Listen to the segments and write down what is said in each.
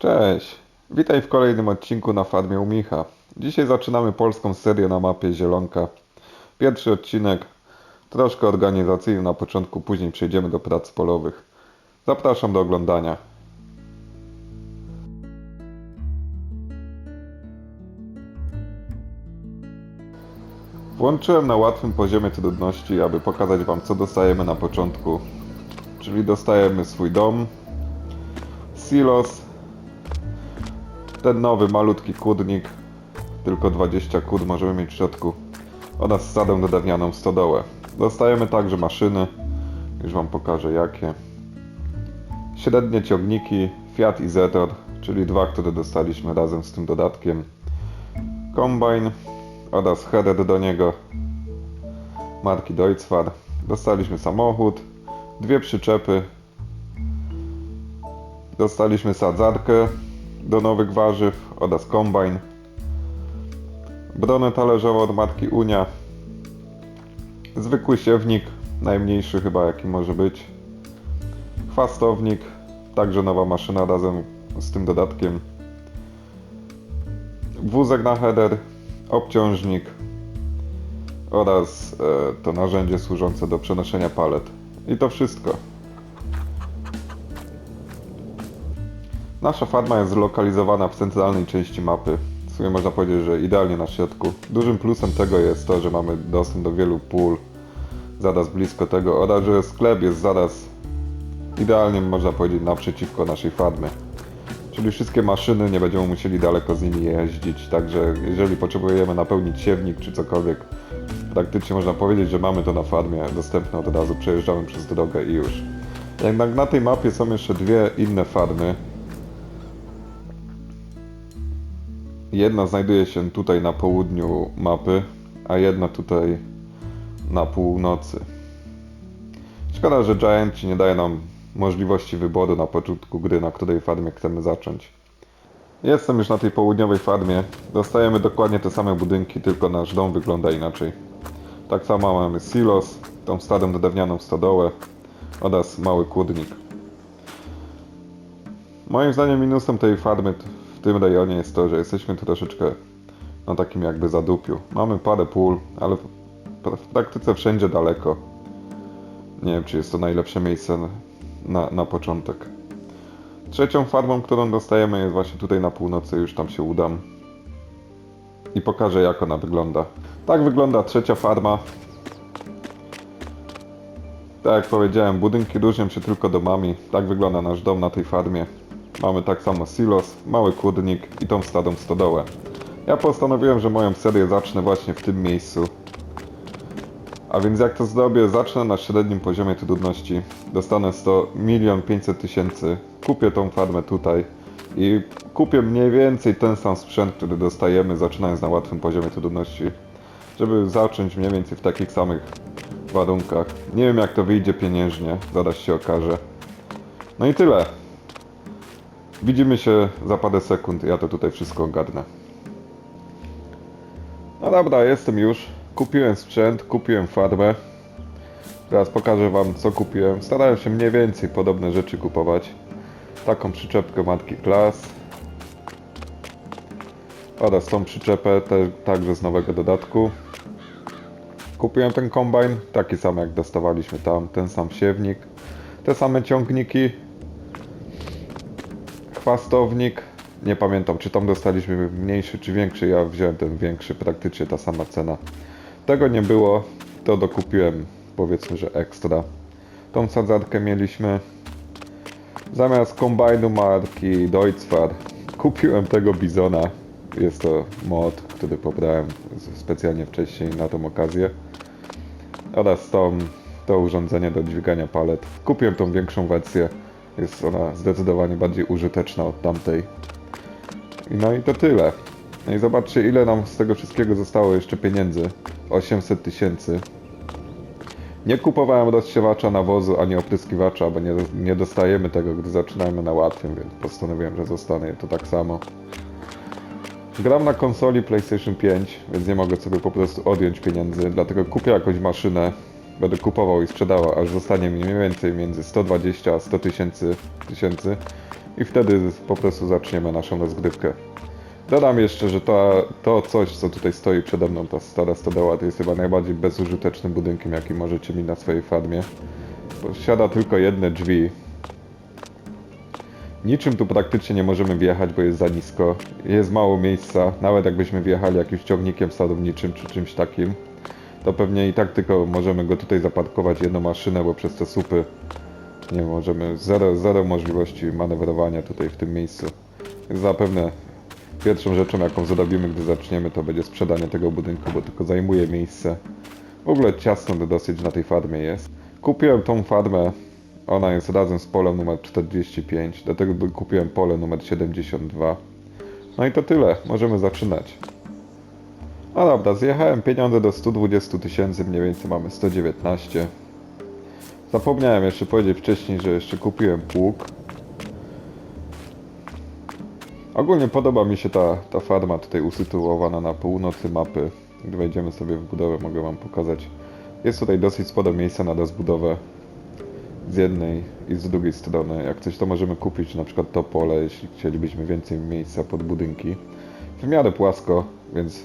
Cześć! Witaj w kolejnym odcinku na farmie u Micha. Dzisiaj zaczynamy polską serię na mapie Zielonka. Pierwszy odcinek, troszkę organizacyjny na początku, później przejdziemy do prac polowych. Zapraszam do oglądania. Włączyłem na łatwym poziomie trudności, aby pokazać Wam co dostajemy na początku. Czyli dostajemy swój dom, silos, ten nowy malutki kudnik, tylko 20 kud możemy mieć w środku oraz sadę drewnianą stodołę. Dostajemy także maszyny, już Wam pokażę jakie. Średnie ciągniki Fiat i Zetor, czyli dwa, które dostaliśmy razem z tym dodatkiem. Kombajn oraz header do niego marki Deutzfahr. Dostaliśmy samochód, dwie przyczepy, dostaliśmy sadzarkę do nowych warzyw oraz kombajn, bronę talerzową od marki Unia, zwykły siewnik, najmniejszy chyba jaki może być, chwastownik, także nowa maszyna razem z tym dodatkiem, wózek na header, obciążnik oraz e, to narzędzie służące do przenoszenia palet. I to wszystko. Nasza farma jest zlokalizowana w centralnej części mapy. W sumie można powiedzieć, że idealnie na środku. Dużym plusem tego jest to, że mamy dostęp do wielu pól zaraz blisko tego oraz że sklep jest zaraz idealnie można powiedzieć naprzeciwko naszej farmy. Czyli wszystkie maszyny nie będziemy musieli daleko z nimi jeździć, także jeżeli potrzebujemy napełnić siewnik czy cokolwiek, praktycznie można powiedzieć, że mamy to na farmie dostępne od razu, przejeżdżamy przez drogę i już. Jednak na tej mapie są jeszcze dwie inne farmy. Jedna znajduje się tutaj na południu mapy, a jedna tutaj na północy. Szkoda, że Giant nie daje nam możliwości wyboru na początku gry, na której farmie chcemy zacząć. Jestem już na tej południowej farmie. Dostajemy dokładnie te same budynki, tylko nasz dom wygląda inaczej. Tak samo mamy silos, tą starą drewnianą stodołę oraz mały kłodnik. Moim zdaniem minusem tej farmy w tym rejonie jest to, że jesteśmy troszeczkę na takim jakby zadupiu. Mamy parę pól, ale w pra- w praktyce wszędzie daleko. Nie wiem, czy jest to najlepsze miejsce na, na początek. Trzecią farmą, którą dostajemy jest właśnie tutaj na północy, już tam się udam. I pokażę jak ona wygląda. Tak wygląda trzecia farma. Tak jak powiedziałem, budynki różnią się tylko domami. Tak wygląda nasz dom na tej farmie. Mamy tak samo silos, mały kłodnik i tą starą stodołę. Ja postanowiłem, że moją serię zacznę właśnie w tym miejscu. A więc jak to zrobię, zacznę na średnim poziomie trudności. Dostanę 100 milion 500 tysięcy. Kupię tą farmę tutaj i kupię mniej więcej ten sam sprzęt, który dostajemy zaczynając na łatwym poziomie trudności. Żeby zacząć mniej więcej w takich samych warunkach. Nie wiem jak to wyjdzie pieniężnie, zaraz się okaże. No i tyle. Widzimy się za parę sekund, ja to tutaj wszystko ogarnę. No dobra, jestem już. Kupiłem sprzęt, kupiłem farmę. Teraz pokażę wam co kupiłem. Starałem się mniej więcej podobne rzeczy kupować. Taką przyczepkę marki Class. Oraz tą przyczepę te, także z nowego dodatku. Kupiłem ten kombajn, taki sam jak dostawaliśmy tam, ten sam siewnik. Te same ciągniki. Chwastownik. Nie pamiętam, czy tam dostaliśmy mniejszy czy większy. Ja wziąłem ten większy, praktycznie ta sama cena. Tego nie było, to dokupiłem powiedzmy, że ekstra. Tą sadzarkę mieliśmy. Zamiast kombajnu marki Deutzfahr kupiłem tego bizona. Jest to mod, który pobrałem specjalnie wcześniej na tą okazję. Oraz tą, to urządzenie do dźwigania palet. Kupiłem tą większą wersję. Jest ona zdecydowanie bardziej użyteczna od tamtej. No i to tyle. No i zobaczcie ile nam z tego wszystkiego zostało jeszcze pieniędzy. 800 tysięcy. Nie kupowałem rozsiewacza nawozu ani opryskiwacza, bo nie, nie dostajemy tego, gdy zaczynamy na łatwym, więc postanowiłem, że zostanę to tak samo. Gram na konsoli PlayStation 5, więc nie mogę sobie po prostu odjąć pieniędzy, dlatego kupię jakąś maszynę, będę kupował i sprzedawał, aż zostanie mi mniej więcej między 120 a 100 tysięcy tysięcy i wtedy po prostu zaczniemy naszą rozgrywkę. Dodam jeszcze, że to, to coś, co tutaj stoi przede mną, ta stara stodoła, to jest chyba najbardziej bezużytecznym budynkiem, jaki możecie mieć na swojej farmie. Posiada tylko jedne drzwi. Niczym tu praktycznie nie możemy wjechać, bo jest za nisko. Jest mało miejsca, nawet jakbyśmy wjechali jakimś ciągnikiem sadowniczym czy czymś takim, to pewnie i tak tylko możemy go tutaj zaparkować jedną maszynę, bo przez te supy nie możemy, zero, zero możliwości manewrowania tutaj w tym miejscu. Zapewne pierwszą rzeczą jaką zrobimy, gdy zaczniemy, to będzie sprzedanie tego budynku, bo tylko zajmuje miejsce. W ogóle ciasno to dosyć na tej farmie jest. Kupiłem tą farmę, ona jest razem z polem numer 45, do tego kupiłem pole numer 72. No i to tyle, możemy zaczynać. No dobra, zjechałem pieniądze do 120 tysięcy, mniej więcej mamy 119. Zapomniałem jeszcze powiedzieć wcześniej, że jeszcze kupiłem pług. Ogólnie podoba mi się ta, ta farma tutaj usytuowana na północy mapy. Gdy wejdziemy sobie w budowę, mogę wam pokazać. Jest tutaj dosyć sporo miejsca na rozbudowę z jednej i z drugiej strony. Jak coś to możemy kupić, na przykład to pole, jeśli chcielibyśmy więcej miejsca pod budynki. W miarę płasko, więc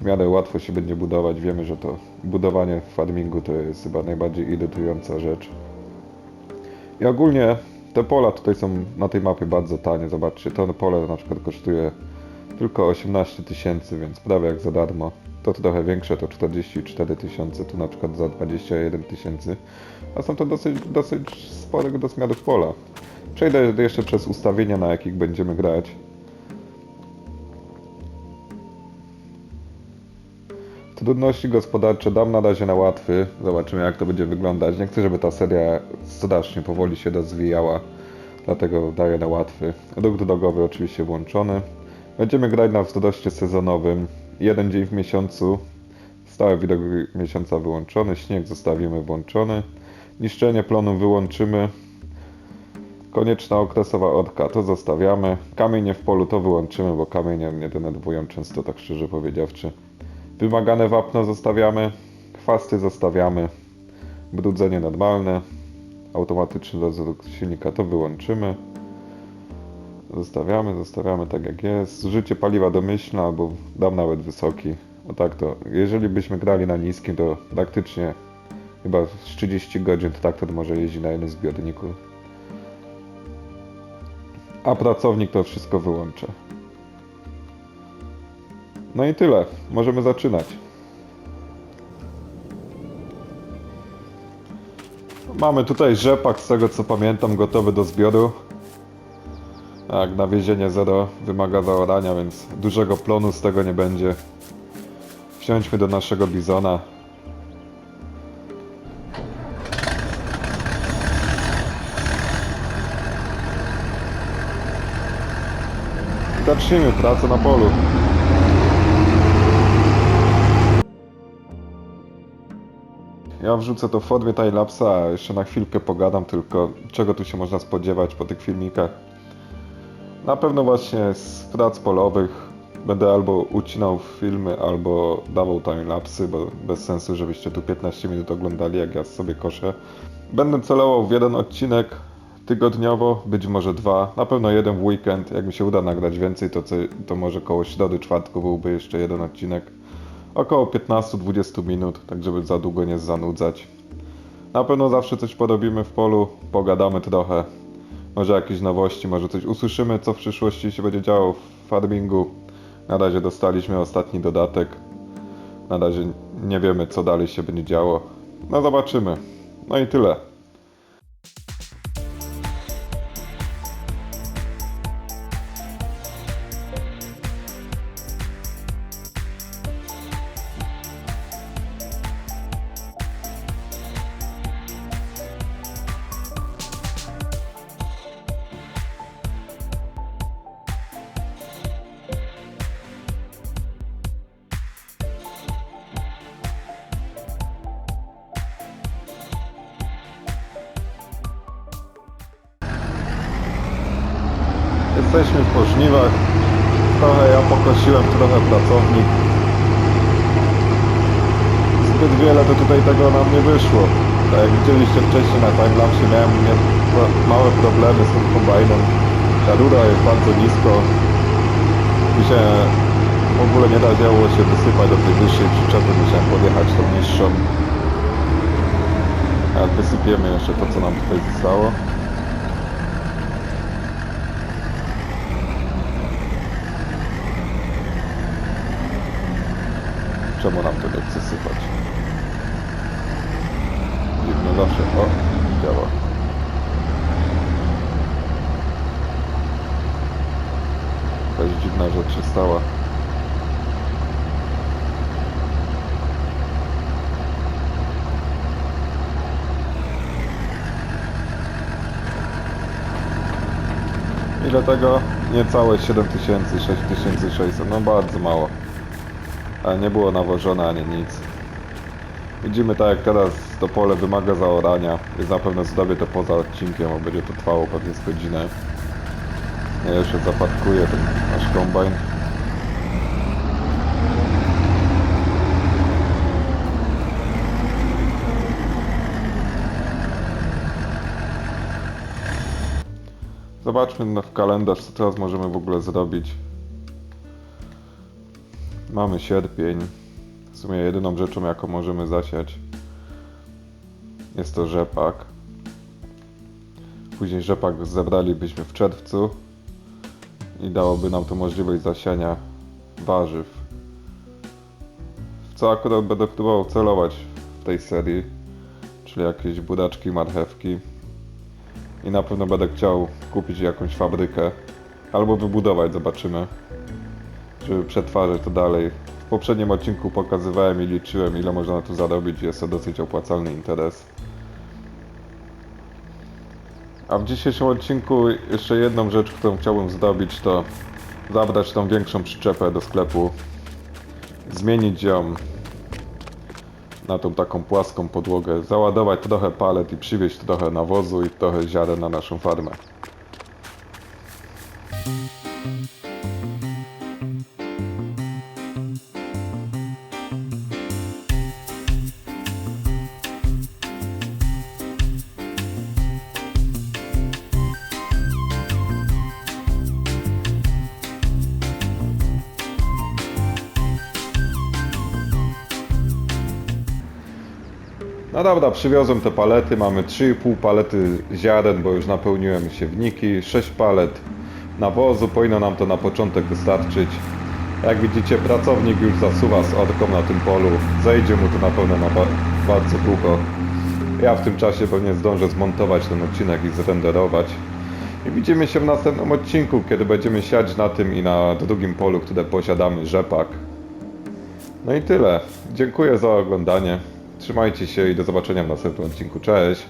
w miarę łatwo się będzie budować. Wiemy, że to budowanie w farmingu to jest chyba najbardziej irytująca rzecz. I ogólnie te pola tutaj są na tej mapie bardzo tanie. Zobaczcie, to pole na przykład kosztuje tylko 18 tysięcy, więc prawie jak za darmo. To trochę większe to 44 tysiące, tu na przykład za 21 tysięcy. A są to dosyć, dosyć spore rozmiarów pola. Przejdę jeszcze przez ustawienia, na jakich będziemy grać. Trudności gospodarcze dam na razie na łatwy. Zobaczymy jak to będzie wyglądać. Nie chcę, żeby ta seria strasznie powoli się rozwijała. Dlatego daję na łatwy. Ruch drogowy oczywiście włączony. Będziemy grać na wzroście sezonowym. Jeden dzień w miesiącu. Stały widok miesiąca wyłączony. Śnieg zostawimy włączony. Niszczenie plonu wyłączymy. Konieczna okresowa orka to zostawiamy. Kamienie w polu to wyłączymy, bo kamienie mnie denerwują często, tak szczerze powiedziawszy. Wymagane wapno zostawiamy, chwasty zostawiamy, brudzenie normalne, automatyczny rozruch silnika to wyłączymy. Zostawiamy, zostawiamy tak jak jest. Zużycie paliwa domyślne albo dam nawet wysoki. O tak to, jeżeli byśmy grali na niskim, to praktycznie chyba z 30 godzin traktor może jeździć na jednym zbiorniku. A pracownik to wszystko wyłącza. No i tyle. Możemy zaczynać. Mamy tutaj rzepak, z tego co pamiętam, gotowy do zbioru. Tak, nawiezienie zero wymaga zaorania, więc dużego plonu z tego nie będzie. Wsiądźmy do naszego bizona. Zacznijmy pracę na polu. Ja wrzucę to w formie timelapsa, a jeszcze na chwilkę pogadam tylko, czego tu się można spodziewać po tych filmikach. Na pewno właśnie z prac polowych będę albo ucinał filmy, albo dawał timelapsy, bo bez sensu, żebyście tu 15 minut oglądali, jak ja sobie koszę. Będę celował w jeden odcinek tygodniowo, być może dwa, na pewno jeden w weekend. Jak mi się uda nagrać więcej, to, to może koło środy, czwartku byłby jeszcze jeden odcinek. Około 15-20 minut, tak żeby za długo nie zanudzać. Na pewno zawsze coś porobimy w polu, pogadamy trochę. Może jakieś nowości, może coś usłyszymy, co w przyszłości się będzie działo w farmingu. Na razie dostaliśmy ostatni dodatek. Na razie nie wiemy, co dalej się będzie działo. No zobaczymy. No i tyle. Jesteśmy po żniwach. Trochę ja pokosiłem, trochę pracownik. Zbyt wiele to tutaj tego nam nie wyszło. Tak jak widzieliście wcześniej na timelapsie miałem małe problemy z tym kombajnem. Ta jest bardzo nisko. I się w ogóle nie da działo się wysypać do tej wyższej przyczepy. Musiałem podjechać tą niższą. A jak wysypiemy jeszcze to, co nam tutaj zostało. Czemu nam to nie chce sypać? Dziwne zawsze. O, działa. Jakaś dziwna rzecz się stała. Ile tego? Niecałe 7000, 6600, no bardzo mało. Ale nie było nawożone ani nic. Widzimy tak jak teraz to pole wymaga zaorania, więc na pewno zrobię to poza odcinkiem, bo będzie to trwało pewnie z godzinę. Ja jeszcze zaparkuję ten nasz kombajn. Zobaczmy w kalendarz, co teraz możemy w ogóle zrobić. Mamy sierpień. W sumie jedyną rzeczą, jaką możemy zasiać, jest to rzepak. Później rzepak zebralibyśmy w czerwcu i dałoby nam to możliwość zasiania warzyw. W co akurat będę próbował celować w tej serii, czyli jakieś budaczki, marchewki. I na pewno będę chciał kupić jakąś fabrykę albo wybudować, zobaczymy, żeby przetwarzać to dalej. W poprzednim odcinku pokazywałem i liczyłem, ile można na to zarobić. Jest to dosyć opłacalny interes. A w dzisiejszym odcinku jeszcze jedną rzecz, którą chciałbym zrobić, to zabrać tą większą przyczepę do sklepu, zmienić ją na tą taką płaską podłogę, załadować trochę palet i przywieźć trochę nawozu i trochę ziaren na naszą farmę. No dobra, przywiozłem te palety, mamy 3,5 palety ziaren, bo już napełniłem siewniki, 6 palet nawozu, powinno nam to na początek wystarczyć. Jak widzicie, pracownik już zasuwa z orką na tym polu, zejdzie mu to na pewno na ba bardzo długo. Ja w tym czasie pewnie zdążę zmontować ten odcinek i zrenderować. I widzimy się w następnym odcinku, kiedy będziemy siać na tym i na drugim polu, które posiadamy, rzepak. No i tyle. Dziękuję za oglądanie. Trzymajcie się i do zobaczenia w następnym odcinku. Cześć!